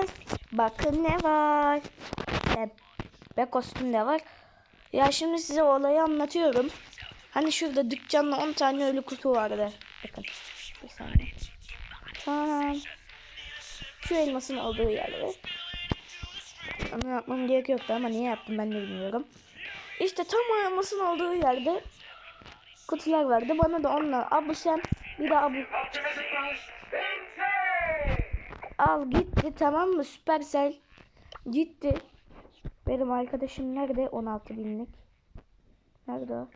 Arkadaşlar bakın ne var. Ve kostüm de var. Ya şimdi size olayı anlatıyorum. Hani şurada dükkanla 10 tane ölü kutu vardı. Bakın. Bir saniye. Tamam. Şu elmasın olduğu yerde. Onu yapmam gerek yoktu ama niye yaptım ben de bilmiyorum. İşte tam o elmasın olduğu yerde kutular vardı. Bana da onlar abu sen bir de abu al gitti tamam mı Supercell gitti. Benim arkadaşım nerede 16 binlik. Nerede?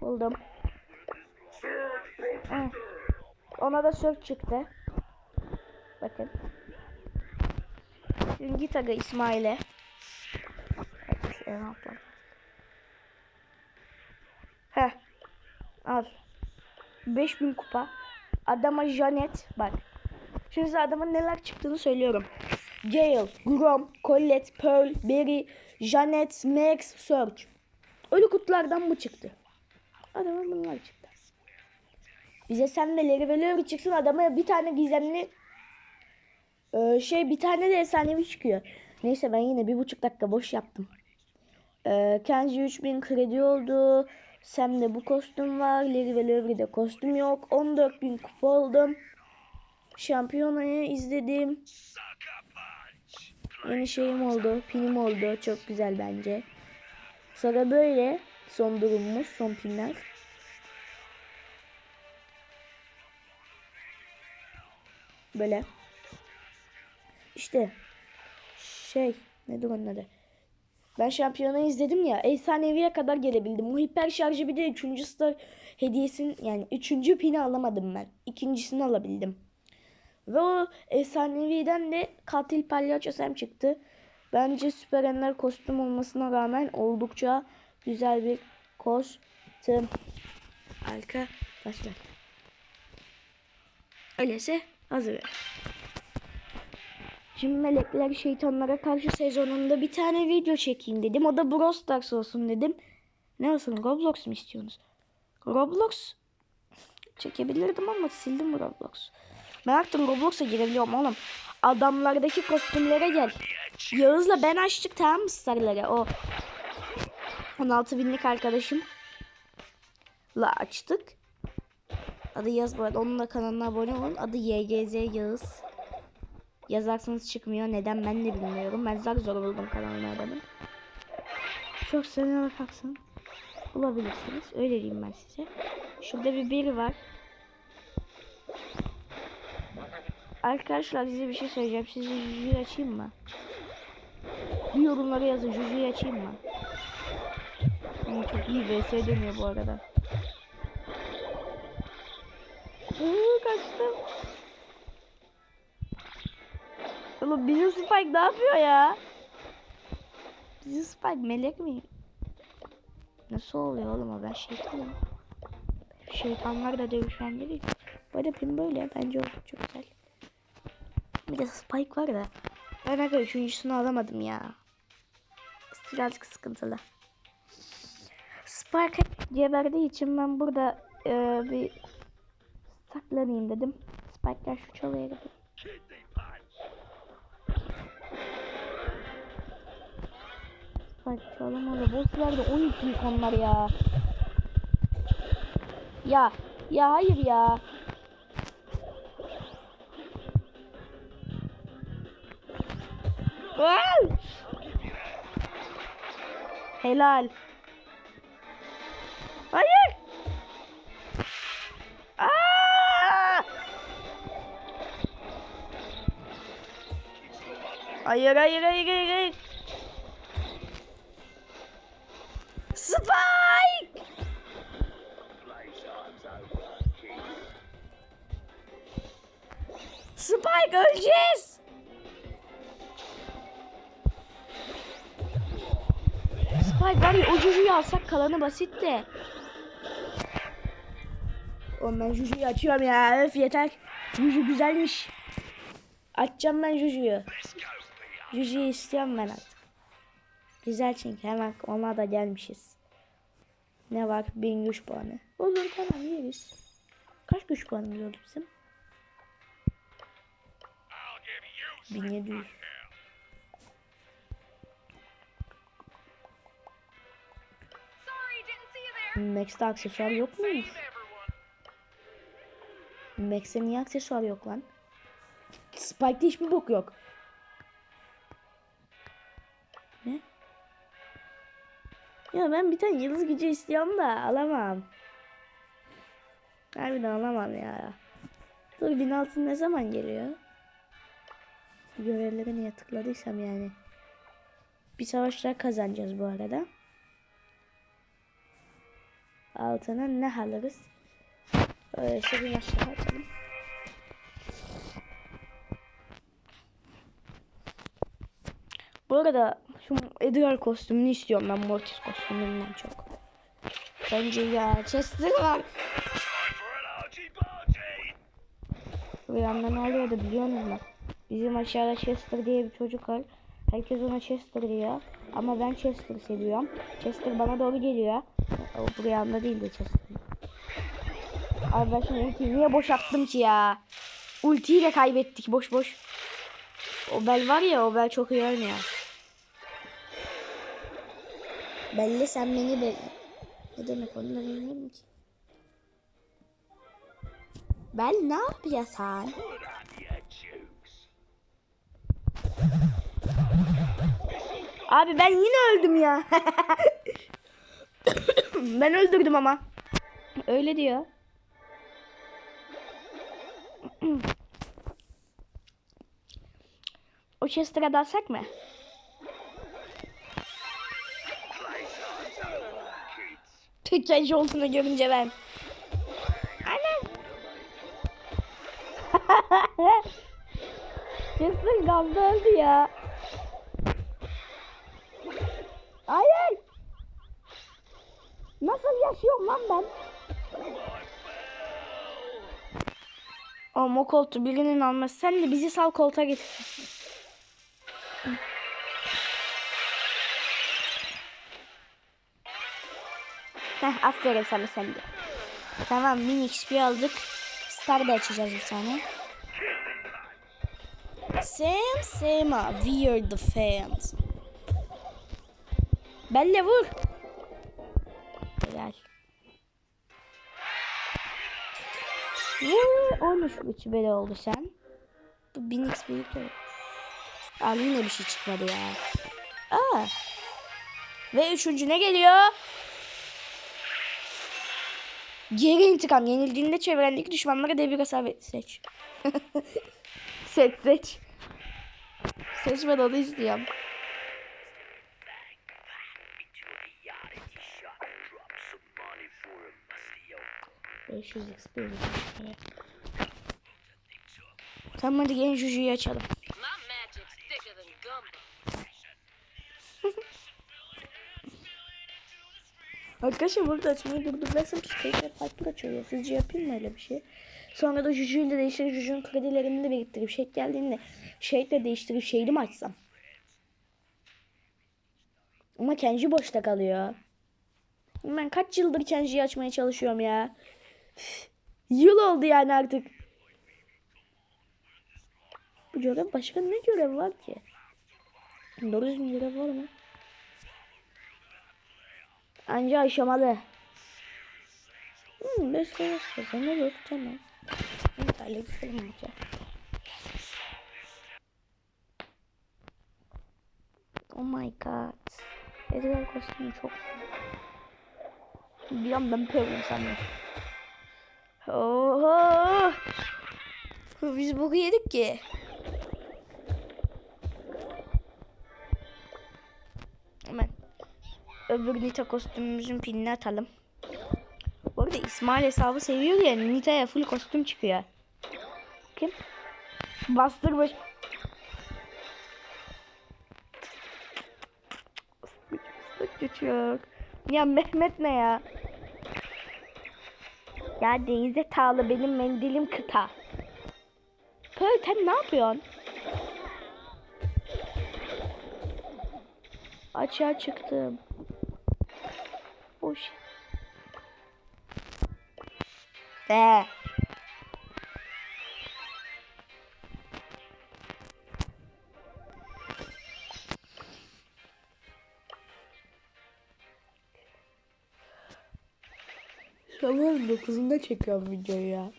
Buldum. Ona da sök çıktı. Bakın. Şimdi git aga İsmail'e. Heh. Al. 5000 kupa. Adama Janet bak. Şimdi size adamın neler çıktığını söylüyorum. Gale, Grom, Colette, Pearl, Barry, Janet, Max, Surge. Ölü kutulardan bu çıktı. Adama bunlar çıktı. Bize sen de Larry ve Larry çıksın adama bir tane gizemli ee, şey bir tane de efsanevi çıkıyor. Neyse ben yine bir buçuk dakika boş yaptım. Ee, Kenji 3000 kredi oldu. Sam'de bu kostüm var. Larry ve Larry'de kostüm yok. 14.000 kupa oldum. Şampiyonayı izledim. Yeni şeyim oldu. Pinim oldu. Çok güzel bence. Sonra böyle son durumumuz. Son pinler. Böyle. İşte şey nedir onun adı? Ben şampiyonu izledim ya. Efsaneviye kadar gelebildim. O hiper şarjı bir de 3. star hediyesin yani 3. pini alamadım ben. İkincisini alabildim. Ve o efsaneviden de katil palyaço Sam çıktı. Bence süper enler kostüm olmasına rağmen oldukça güzel bir kostüm. Arkadaşlar. Öyleyse hazır. Şimdi melekler şeytanlara karşı sezonunda bir tane video çekeyim dedim. O da Brawl Stars olsun dedim. Ne olsun Roblox mu istiyorsunuz? Roblox çekebilirdim ama sildim Roblox. Ben artık Roblox'a girebiliyorum oğlum. Adamlardaki kostümlere gel. Yağız'la ben açtık tamam mı starları? O 16 binlik arkadaşımla açtık. Adı Yağız bu arada. Onun da kanalına abone olun. Adı YGZ Yağız. Yazarsanız çıkmıyor. Neden ben de bilmiyorum. Ben zar zor buldum kanalını adamın. Çok sevmeye bakarsan bulabilirsiniz. Öyle diyeyim ben size. Şurada bir biri var. Arkadaşlar size bir şey söyleyeceğim. Size Juju'yu açayım mı? Bir yorumlara yazın. Juju'yu açayım mı? Hmm, çok iyi vs dönüyor bu arada. Uuu kaçtım. Oğlum bizim Spike ne yapıyor ya? Bizim Spike melek mi? Nasıl oluyor oğlum o ben şeytanım. Şeytanlar da dövüşen değil. Bu arada pin böyle bence oldukça güzel. Bir de Spike var da. Ben aga üçüncüsünü alamadım ya. Birazcık sıkıntılı. Spike geberdiği için ben burada e, bir saklanayım dedim. Spike'ler şu çalıya gidiyor. Çalamadı. Bosslar da 12 yük onlar ya. Ya. Ya hayır ya. Helal. Hayır. Aa! Hayır hayır hayır hayır. hayır. Spike! Spike öleceğiz. Spike var ya o Juju'yu alsak kalanı basit de. Oğlum ben Juju'yu açıyorum ya. Öf yeter. Juju güzelmiş. Açacağım ben Juju'yu. Juju'yu istiyorum ben artık. Güzel çünkü hemen ona da gelmişiz. Ne var? 1000 güç puanı. Olur tamam yeriz. Kaç güç puanımız oldu bizim? 1700. Max'te aksesuar yok muymuş? Max'te niye aksesuar yok lan? Spike'de hiçbir bok yok. Ne? Ya ben bir tane yıldız gücü istiyorum da alamam. Harbiden alamam ya. Dur 1006 ne zaman geliyor? Görevlere niye tıkladıysam yani. Bir savaşlar kazanacağız bu arada. Altına ne alırız? Öyleyse bir maçta atalım. Bu arada şu Edgar kostümünü istiyorum ben Mortis kostümünden çok. Bence ya Chester var. Bir yandan oluyor da biliyor musun? Bizim aşağıda Chester diye bir çocuk var. Herkes ona Chester diyor. Ama ben Chester seviyorum. Chester bana doğru geliyor. O bu yanda değil de Chester. Abi ben şimdi ultiyi niye boş attım ki ya? Ultiyi de kaybettik boş boş. O bel var ya o bel çok iyi oynuyor. Belli sen beni belli. Ne demek onu da bilmiyorum ki. Ben ne yapıyorsun? Abi ben yine öldüm ya. ben öldürdüm ama. Öyle diyor. o Chester'a dalsak mı? Tekenci olduğunu görünce ben. Chester gazda öldü ya. Hayır. Nasıl yaşıyorum lan ben? Oğlum o koltuğu birinin alması. Sen de bizi sal koltuğa git. Heh aferin sana sen de. Tamam mini XP aldık. Star da açacağız bir tane. Sam Sama, we are the fans. Belle vur. 13 3 bele oldu sen. Bu 1000 XP. Abi yine bir şey çıkmadı ya. Aa. Ve üçüncü ne geliyor? Geri intikam. Yenildiğinde çevrendeki düşmanlara devir hasar ver- seç. seç seç. Seçmeden onu istiyorum. Beş yüz XP. Evet. Tamam hadi gelin Juju'yu açalım. Arkadaşlar burada açmayı durdurmasam tekrar farklı açıyor. Sizce yapayım mı öyle bir şey? Sonra da Juju ile değiştirip Juju'nun kredilerini de biriktirip şey geldiğinde şey de değiştirip şeyli mi açsam? Ama Kenji boşta kalıyor. Ben kaç yıldır Kenji'yi açmaya çalışıyorum ya. Yıl oldu yani artık. Bu görev başka ne görev var ki? Doğru düzgün görev var mı? Anca aşamalı. Hmm, beş savaş kazanır tamam. Yeterli gidelim maça. Oh my god. Edgar kostümü çok Bir an ben pevrim sandım. Oho. Biz boku yedik ki. Öbür Nita kostümümüzün pinini atalım. Bu arada İsmail hesabı seviyor ya Nita'ya full kostüm çıkıyor. Kim? Bastırmış. Küçük. Ya Mehmet ne ya? Ya Deyze Tağlı benim mendilim kıta. Pearl sen ne yapıyorsun? Açığa çıktım. Be. Şamarım 9'unda çekiyorum videoyu ya.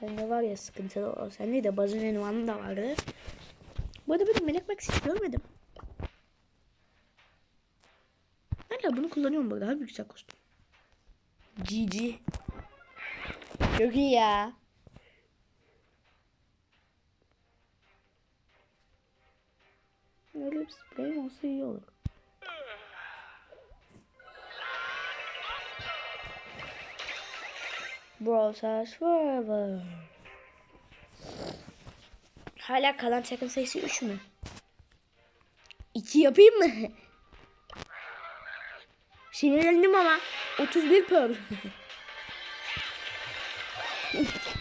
Sende var ya sıkıntılı o. Sende de bazın ünvanı da vardı. Bu arada ben melek max hiç görmedim. Hala bunu kullanıyorum burada. Harbi güzel kostüm. GG. Çok iyi ya. Öyle bir spreyim olsa iyi olur. Brawl Stars Forever. Hala kalan takım sayısı 3 mü? 2 yapayım mı? Sinirlendim ama. 31 pearl.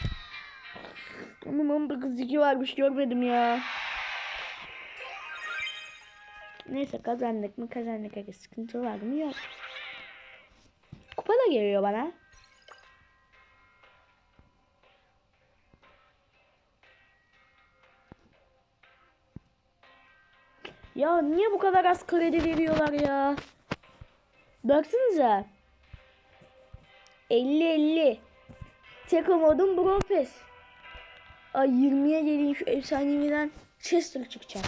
Ama 19 varmış görmedim ya. Neyse kazandık mı kazandık. Sıkıntı var mı yok. Kupa da geliyor bana. Ya niye bu kadar az kredi veriyorlar ya? Baksanıza. 50-50. Tek umudum Brawl Pass. Ay 20'ye geleyim şu efsaneviden Chester çıkacak.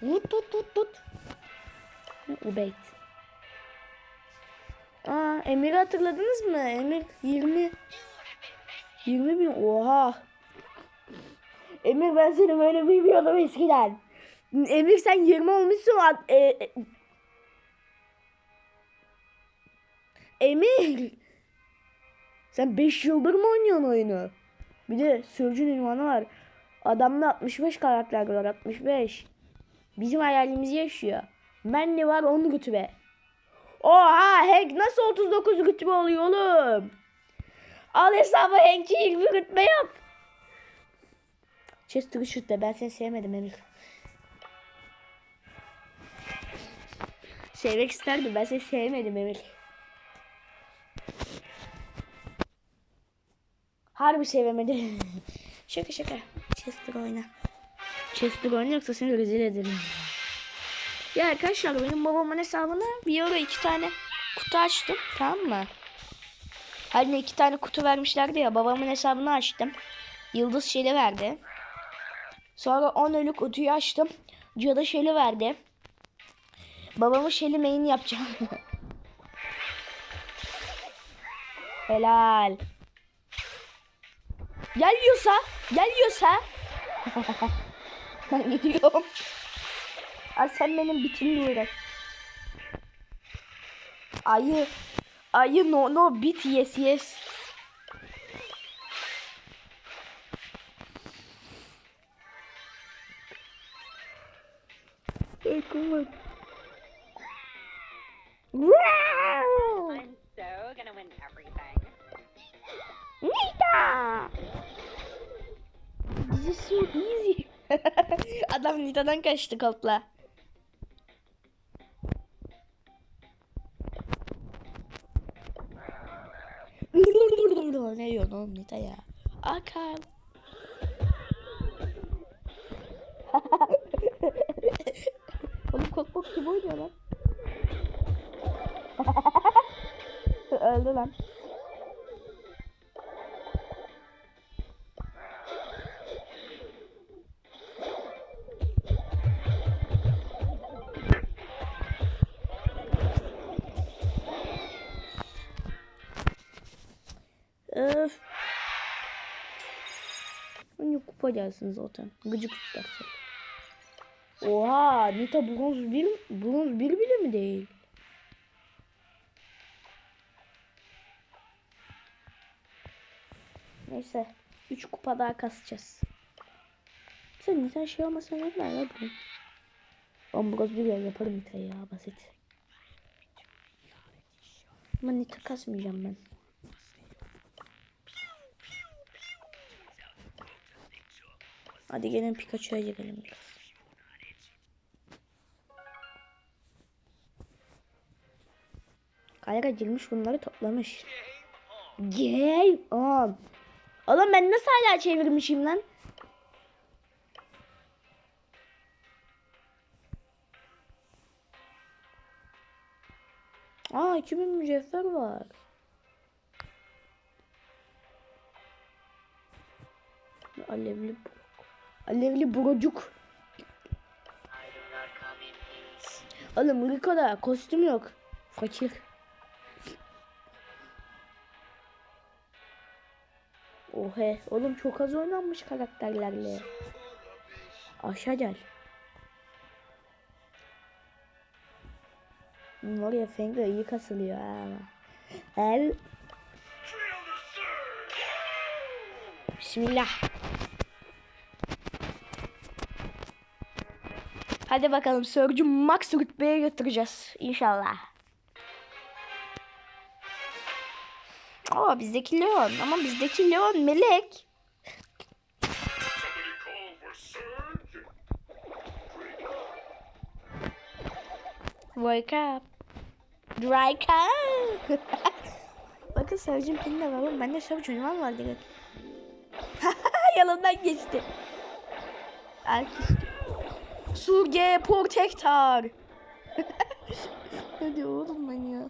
Tut tut tut tut. Ubeyt. Emir'i hatırladınız mı? Emir 20 20 bin oha. Emir ben seni böyle bilmiyordum eskiden. Emir sen 20 olmuşsun. E, e- Emir. Sen 5 yıldır mı oynuyorsun oyunu? Bir de Sörcün ünvanı var. Adamda 65 karakter var 65. Bizim hayalimizi yaşıyor. Ben ne var 10 rütbe. Oha Hank nasıl 39 rütbe oluyor oğlum? Al hesabı Hank'i 20 rütbe yap. Chester şut de ben seni sevmedim Emir. Sevmek isterdim ben seni sevmedim Emir. Harbi sevemedim. şaka şaka. Chester oyna. Chester oyna yoksa seni rezil ederim. Ya arkadaşlar benim babamın hesabına bir ara iki tane kutu açtım tamam mı? Hani iki tane kutu vermişlerdi ya babamın hesabını açtım. Yıldız şeli verdi. Sonra 10 ölü kutuyu açtım. Cadı şeli verdi. Babamın şeli main yapacağım. Helal. Geliyorsa, geliyorsa. ben gidiyorum. Ay sen benim bitimle uğraş. Ayı. Ayı no no bit yes yes. Come on. Wow! I'm so gonna win everything. Nita! This is so easy. Adam Nita'dan kaçtı kopla. Ne diyorsun oğlum Nita ya? Akal. oğlum kokbok gibi oynuyor lan. Öldü lan. Gelsin zaten. Gıcık tutarsa. Oha Nita bronz bir, bronz bir bile mi değil? Neyse. 3 kupa daha kasacağız. Sen Nita şey olmasa ne var ya bu? Ben bronz bir yaparım Nita ya basit. Ama Nita kasmayacağım ben. Hadi gelin Pikachu'ya girelim biraz. Ayra girmiş bunları toplamış. Game on. Oğlum ben nasıl hala çevirmişim lan? Aa 2000 mücevher var. Alevli brok. Alevli brocuk. Oğlum Rico'da kostüm yok. Fakir. Ohe. Oğlum çok az oynanmış karakterlerle. Aşağı gel. Hmm, Oraya Fengo iyi kasılıyor ha. El. Bismillah. Hadi bakalım Sörcü Max rütbeye götüreceğiz inşallah. Aa bizdeki Leon ama bizdeki Leon melek. Wake up. Dry car. Bakın Sörcü'nün pini de var. oğlum. Bende Sörcü ünvan var direkt. Yanından geçti. Erkek. Surge Protector. Hadi oğlum ben ya.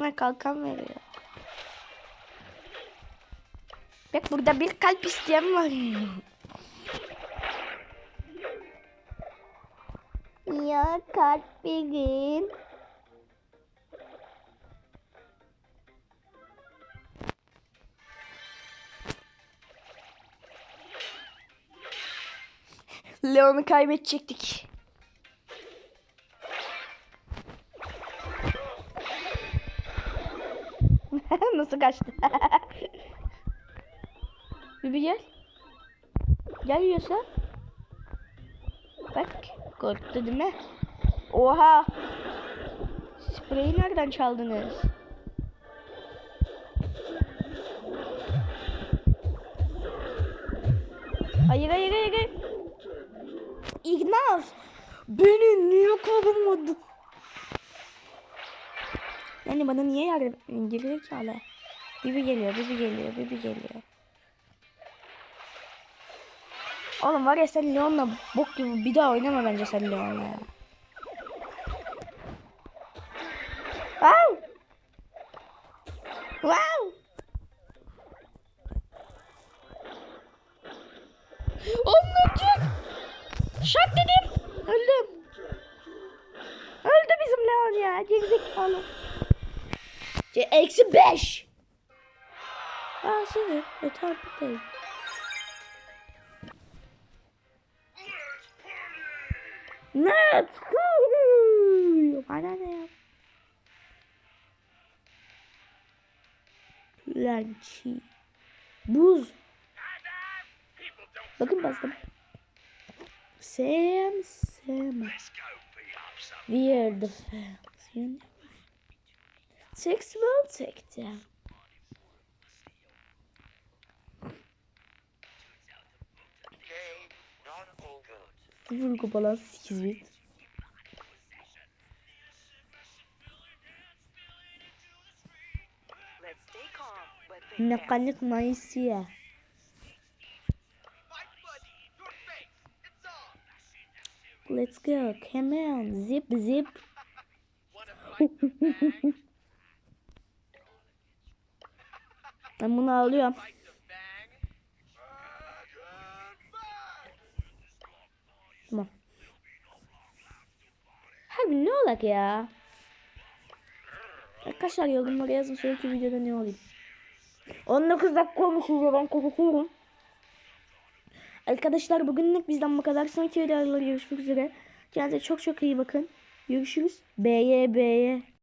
Ha kalkan veriyor. Bak burada bir kalp isteyen var. ya kalp verin. Leon'u kaybedecektik. Nasıl kaçtı? Bibi gel. Gel yiyorsa. Bak korktu değil mi? Oha. Spreyi nereden çaldınız? Hayır hayır hayır. hayır. İgnaz. Beni niye korumadı? Yani bana niye yardım etmiyorsun? Gerizekalı. Bibi geliyor, Bibi geliyor, Bibi geliyor. Oğlum var ya sen Leon'la bok gibi bir daha oynama bence sen Leon'la ya. Eksi beş. Aa seni. Yeter buradayım. Let's party! Ne? Bana ne ya? Lançi. Buz. Bakın bastım. Sam Sam. We are the fans. You know. Six not over. Sıfır kupalar 8 bit. Mekanik Maisia. Let's go. Come on. Zip zip. ben bunu alıyorum. Tamam. Harbi ne olak ya? Arkadaşlar yorumlara yazın sonraki videoda ne olayım. 19 dakika olmuş ya ben kapatıyorum. Arkadaşlar bugünlük bizden bu kadar. Sonraki videolarda görüşmek üzere. Kendinize çok çok iyi bakın. Görüşürüz. B'ye B'ye.